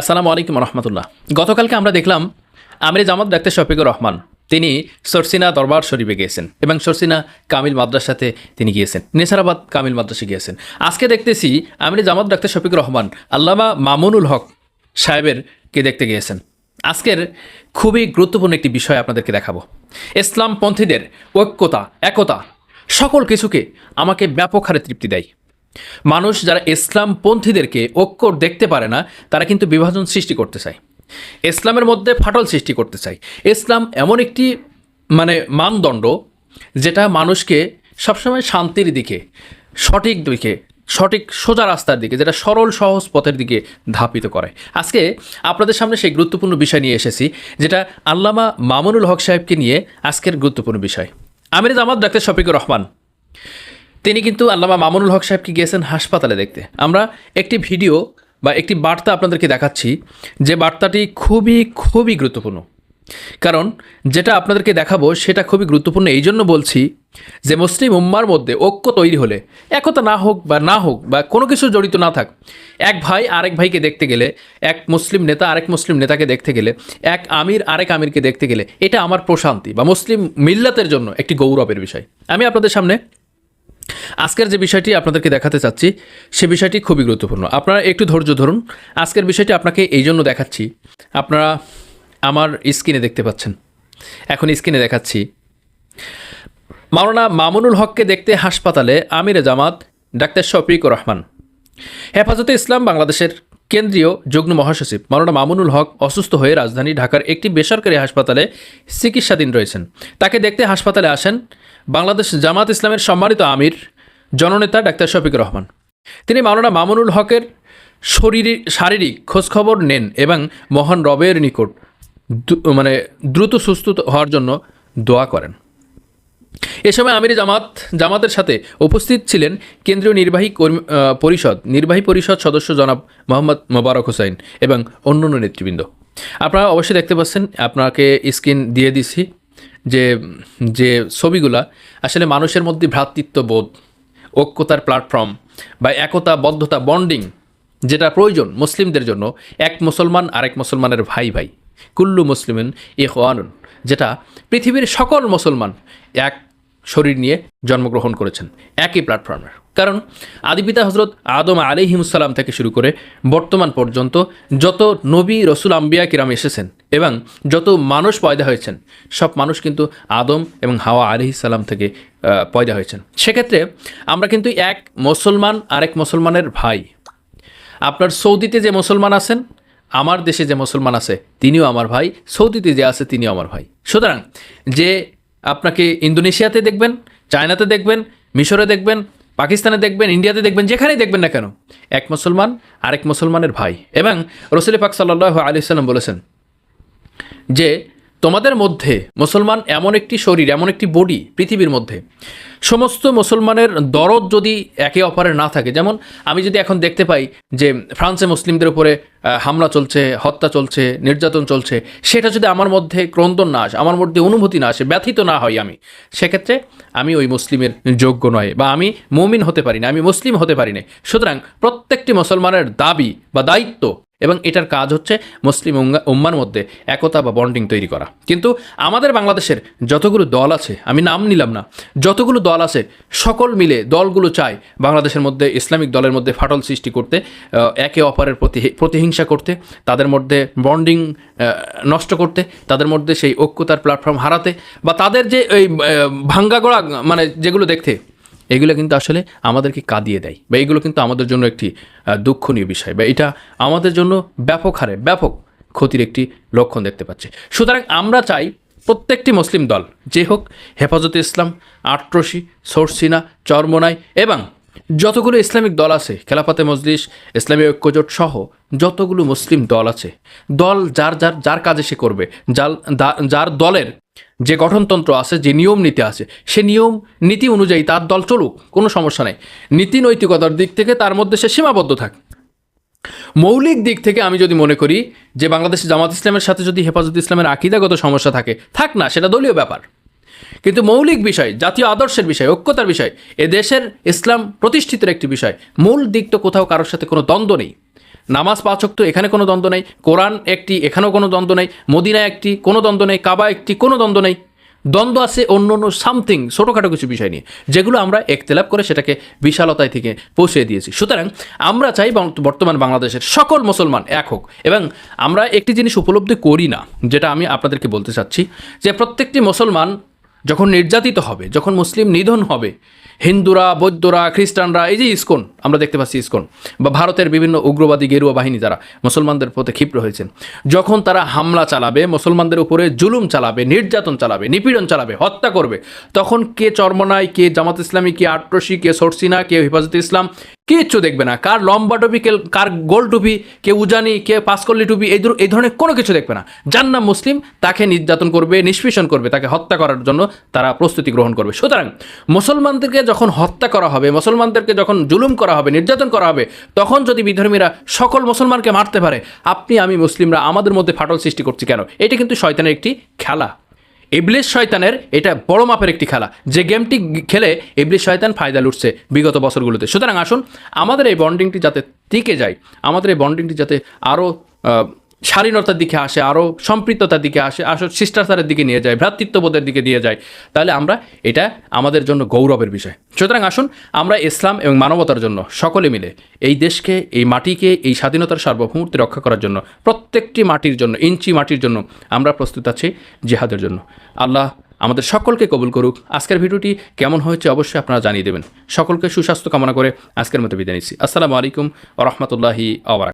আসসালামু আলাইকুম রহমতুল্লাহ। গতকালকে আমরা দেখলাম আমির জামাত ডাক্তার শফিকুর রহমান, তিনি সরসিনা দরবার শরীফে গিয়েছেন এবং সরসিনা কামিল মাদ্রাসাতে তিনি গিয়েছেন, নেসারাবাদ কামিল মাদ্রাসে গিয়েছেন। আজকে দেখতেছি আমির জামাত ডাক্তার শফিকুর রহমান আল্লামা মামুনুল হক সাহেবের কে দেখতে গিয়েছেন। আজকের খুবই গুরুত্বপূর্ণ একটি বিষয় আপনাদেরকে দেখাবো। ইসলাম পন্থীদের ঐক্যতা, একতা, সকল কিছুকে আমাকে ব্যাপক হারে তৃপ্তি দেয়। মানুষ যারা ইসলাম পন্থীদেরকে ঐক্য দেখতে পারে না, তারা কিন্তু বিভাজন সৃষ্টি করতে চায়। ইসলামের মধ্যে ফাটল সৃষ্টি করতে চায়। ইসলাম এমন একটি মানে মানদণ্ড যেটা মানুষকে সবসময় শান্তির দিকে, সঠিক দিকে, সঠিক সোজা রাস্তার দিকে, যেটা সরল, সহজ পথের দিকে ধাপিত করে। আজকে আপনাদের সামনে সেই গুরুত্বপূর্ণ বিষয় নিয়ে এসেছি, যেটা আল্লামা মামুনুল হক সাহেবকে নিয়ে আজকের গুরুত্বপূর্ণ বিষয়। আমির জামাত ডাক্তার শফিকুর রহমান তিনি কিন্তু আল্লামা মামুনুল হক সাহেবকে গিয়েছেন হাসপাতালে দেখতে। আমরা একটি ভিডিও বা একটি বার্তা আপনাদেরকে দেখাচ্ছি, যে বার্তাটি খুবই খুবই গুরুত্বপূর্ণ। কারণ যেটা আপনাদেরকে দেখাবো সেটা খুবই গুরুত্বপূর্ণ। এই জন্য বলছি যে মুসলিম উম্মার মধ্যে ঐক্য তৈরি হলে, একতা না হোক বা না হোক বা কোনো কিছু জড়িত না থাক, এক ভাই আরেক ভাইকে দেখতে গেলে, এক মুসলিম নেতা আরেক মুসলিম নেতাকে দেখতে গেলে, এক আমির আরেক আমিরকে দেখতে গেলে, এটা আমার প্রশান্তি বা মুসলিম মিল্লাতের জন্য একটি গৌরবের বিষয়। আমি আপনাদের সামনে আজকের যে বিষয়টি আপনাদেরকে দেখাতে চাচ্ছি, সে বিষয়টি খুবই গুরুত্বপূর্ণ। আপনারা একটু ধৈর্য ধরুন। আজকের বিষয়টি আপনাকে এই জন্য দেখাচ্ছি, আপনারা আমার স্ক্রিনে দেখতে পাচ্ছেন। এখন স্ক্রিনে দেখাচ্ছি। মাওলানা মামুনুল হককে দেখতে হাসপাতালে আমিরে জামাত ডাক্তার শফিকুর রহমান। হেফাজতে ইসলাম বাংলাদেশের কেন্দ্রীয় যুগ্ম মহাসচিব মাওলানা মামুনুল হক অসুস্থ হয়ে রাজধানী ঢাকার একটি বেসরকারি হাসপাতালে চিকিৎসাধীন রয়েছেন। তাকে দেখতে হাসপাতালে আসেন বাংলাদেশ জামাত ইসলামের সম্মানিত আমির জননেতা ডাক্তার শফিকুর রহমান। তিনি মাওলানা মামুনুল হকের শরীরে, শারীরিক খোঁজখবর নেন এবং মহান রবের নিকট মানে দ্রুত সুস্থ হওয়ার জন্য দোয়া করেন। এ সময় আমির জামাত, জামাতের সাথে উপস্থিত ছিলেন কেন্দ্রীয় নির্বাহী পরিষদ নির্বাহী পরিষদ সদস্য জনাব মোহাম্মদ মোবারক হোসাইন এবং অন্যান্য নেতৃবৃন্দ। আপনারা অবশ্যই দেখতে পাচ্ছেন, আপনাকে স্ক্রিন দিয়ে দিছি যে যে ছবিগুলা আসলে মানুষের মধ্যে ভ্রাতৃত্ববোধ ঐক্যতার প্ল্যাটফর্ম বা একতা, বদ্ধতা বন্ডিং যেটা প্রয়োজন মুসলিমদের জন্য, এক মুসলমান আরেক মুসলমানের ভাই ভাই। কুল্লু মুসলিমিন ইহওয়ানুন যেটা পৃথিবীর সকল মুসলমান এক শরীর নিয়ে জন্মগ্রহণ করেছেন, একই প্ল্যাটফর্মের কারণ আদিপিতা হজরত আদম আলিহিমসাল্লাম থেকে শুরু করে বর্তমান পর্যন্ত যত নবী রসুল আম্বিয়া কিরাম এসেছেন এবং যত মানুষ পয়দা হয়েছেন, সব মানুষ কিন্তু আদম এবং হাওয়া আলিহিসাল্লাম থেকে পয়দা হয়েছেন। সেক্ষেত্রে আমরা কিন্তু এক মুসলমান, আরেক মুসলমানের ভাই। আপনার সৌদিতে যে মুসলমান আছেন, আমার দেশে যে মুসলমান আছে, তিনিও আমার ভাই, সৌদিতে যে আছে, তিনিও আমার ভাই। সুতরাং যে আপনাকে ইন্দোনেশিয়াতে দেখবেন, চায়নাতে দেখবেন, মিশরে দেখবেন পাকিস্তানে দেখবেন, ইন্ডিয়াতে দেখবেন, যেখানেই দেখবেন না কেন, এক মুসলমান, আরেক মুসলমানের ভাই। এবং রসুল পাক সাল্লাহ আলি সাল্লাম বলেছেন যে তোমাদের মধ্যে মুসলমান এমন একটি শরীর, এমন একটি বডি পৃথিবীর মধ্যে। সমস্ত মুসলমানের দরদ যদি একে অপরের না থাকে, যেমন আমি যদি এখন দেখতে পাই যে ফ্রান্সে মুসলিমদের উপরে হামলা চলছে, হত্যা চলছে, নির্যাতন চলছে, সেটা যদি আমার মধ্যে ক্রন্দন না আসে, আমার মধ্যে অনুভূতি না আসে, ব্যথিত না হয় আমি, সেক্ষেত্রে আমি ওই মুসলিমের যোগ্য নয় বা আমি মুমিন হতে পারি না, আমি মুসলিম হতে পারি না। সুতরাং প্রত্যেকটি মুসলমানের দাবি বা দায়িত্ব এবং এটার কাজ হচ্ছে মুসলিম উম্মার মধ্যে একতা বা বন্ডিং তৈরি করা। কিন্তু আমাদের বাংলাদেশের যতগুলো দল আছে, আমি নাম নিলাম না, যতগুলো দল আছে, সকল মিলে দলগুলো চায় বাংলাদেশের মধ্যে ইসলামিক দলের মধ্যে ফাটল সৃষ্টি করতে একে অপরের প্রতি, প্রতিহিংসা করতে, তাদের মধ্যে বন্ডিং নষ্ট করতে, তাদের মধ্যে সেই ঐক্যতার প্ল্যাটফর্ম হারাতে বা তাদের যে ওই ভাঙ্গাগড়া মানে যেগুলো দেখতে এগুলো কিন্তু আসলে আমাদেরকে কাঁদিয়ে দেয় বা এগুলো কিন্তু আমাদের জন্য একটি দুঃখনীয় বিষয় বা এটা আমাদের জন্য ব্যাপক হারে, ব্যাপক ক্ষতির একটি লক্ষণ দেখতে পাচ্ছি। সুতরাং আমরা চাই প্রত্যেকটি মুসলিম দল, যে হোক হেফাজতে ইসলাম আট্রসি সরসিনা, চরমোনাই এবং যতগুলো ইসলামিক দল আছে, খেলাফাতে মজলিস, ইসলামী ঐক্যজোট সহ যতগুলো মুসলিম দল আছে, দল যার যার যার কাজে সে করবে, যার যার দলের যে গঠনতন্ত্র আছে, যে নিয়ম নীতি আছে, সে নিয়ম নীতি অনুযায়ী তার দল চলুক, কোনো সমস্যা নেই। নীতি নৈতিকতার দিক থেকে তার মধ্যে সে সীমাবদ্ধ থাক। মৌলিক দিক থেকে আমি যদি মনে করি যে বাংলাদেশের জামাত ইসলামের সাথে যদি হেফাজত ইসলামের আকিদাগত সমস্যা থাকে, থাক না, সেটা দলীয় ব্যাপার। কিন্তু মৌলিক বিষয়, জাতীয় আদর্শের বিষয়, ঐক্যতার বিষয়, এ দেশের ইসলাম প্রতিষ্ঠিতের একটি বিষয়। মূল দিক তো কোথাও কারোর সাথে কোনো দ্বন্দ্ব নেই। নামাজ পাচক তো এখানে কোনো দ্বন্দ্ব নেই। কোরআন একটি, এখানেও কোনো দ্বন্দ্ব নেই। মদিনা একটি, কোনো দ্বন্দ্ব নেই। কাবা একটি, কোনো দ্বন্দ্ব নেই। দ্বন্দ্ব আছে অন্য অন্য সামথিং, ছোটোখাটো কিছু বিষয় নিয়ে। যেগুলো আমরা একতেলাপ করে সেটাকে বিশালতায় থেকে পৌঁছে দিয়েছি। সুতরাং আমরা চাই বর্ত- বর্তমান বাংলাদেশের সকল মুসলমান এক হোক। এবং আমরা একটি জিনিস উপলব্ধি করি না, যেটা আমি আপনাদেরকে বলতে চাচ্ছি, যে প্রত্যেকটি মুসলমান যখন নির্যাতিত হবে, যখন মুসলিম নিধন হবে, হিন্দুরা, বৌদ্ধরা, খ্রিস্টানরা, এই যে ইস্কন, আমরা দেখতে পাচ্ছি ইস্কন, বা ভারতের বিভিন্ন উগ্রবাদী গেরুয়া বাহিনী যারা মুসলমানদের প্রতি ক্ষিপ্র হয়েছেন, যখন তারা হামলা চালাবে, মুসলমানদের উপরে জুলুম চালাবে, নির্যাতন চালাবে, নিপীড়ন চালাবে, হত্যা করবে, তখন কে চরমনাই, কে জামাত ইসলামী, কে আট্রসি, কে সরসিনা, কে হেফাজতে ইসলাম কিচ্ছু দেখবে না। কার লম্বা টুপি, কে কার গোল টুপি, কে উজানি, কে পাঁচকল্লি টুপি, এই এই ধরনের কোনো কিছু দেখবে না। যার নাম মুসলিম, তাকে নির্যাতন করবে, নিষ্পেষণ করবে, তাকে হত্যা করার জন্য তারা প্রস্তুতি গ্রহণ করবে। সুতরাং মুসলমানদেরকে যখন হত্যা করা হবে, মুসলমানদেরকে যখন জুলুম করা হবে, নির্যাতন করা হবে, তখন যদি বিধর্মীরা সকল মুসলমানকে মারতে পারে, আপনি আমি মুসলিমরা আমাদের মধ্যে ফাটল সৃষ্টি করছি কেন? এটা কিন্তু শয়তানের একটি খেলা। ইবলিশ শয়তানের এটা বড় মাপের একটি খেলা। যে গেমটি খেলে ইবলিশ শয়তান ফায়দা লুটছে বিগত বছরগুলোতে। সুতরাং আসুন, আমাদের এই বন্ডিংটি যাতে টিকে যায়, আমাদের এই বন্ডিংটি যাতে আরও শালীনতার দিকে আসে আরও সম্পৃক্ততার দিকে আসে আসো শিষ্টাচারের দিকে নিয়ে যায়, ভ্রাতৃত্ববোধের দিকে নিয়ে যায়। তাহলে আমরা এটা আমাদের জন্য গৌরবের বিষয়। সুতরাং আসুন, আমরা ইসলাম এবং মানবতার জন্য সকলে মিলে এই দেশকে, এই মাটিকে, এই স্বাধীনতার সার্বভৌমত্ব রক্ষা করার জন্য, প্রত্যেকটি মাটির জন্য, ইঞ্চি মাটির জন্য আমরা প্রস্তুত আছি জিহাদের জন্য। আল্লাহ আমাদের সকলকে কবুল করুক। আজকের ভিডিওটি কেমন হয়েছে অবশ্যই আপনারা জানিয়ে দেবেন। সকলকে সুস্বাস্থ্য কামনা করে আজকের মতো বিদায় নিচ্ছি। আসসালামু আলাইকুম ও রহমতুল্লাহি আবরাক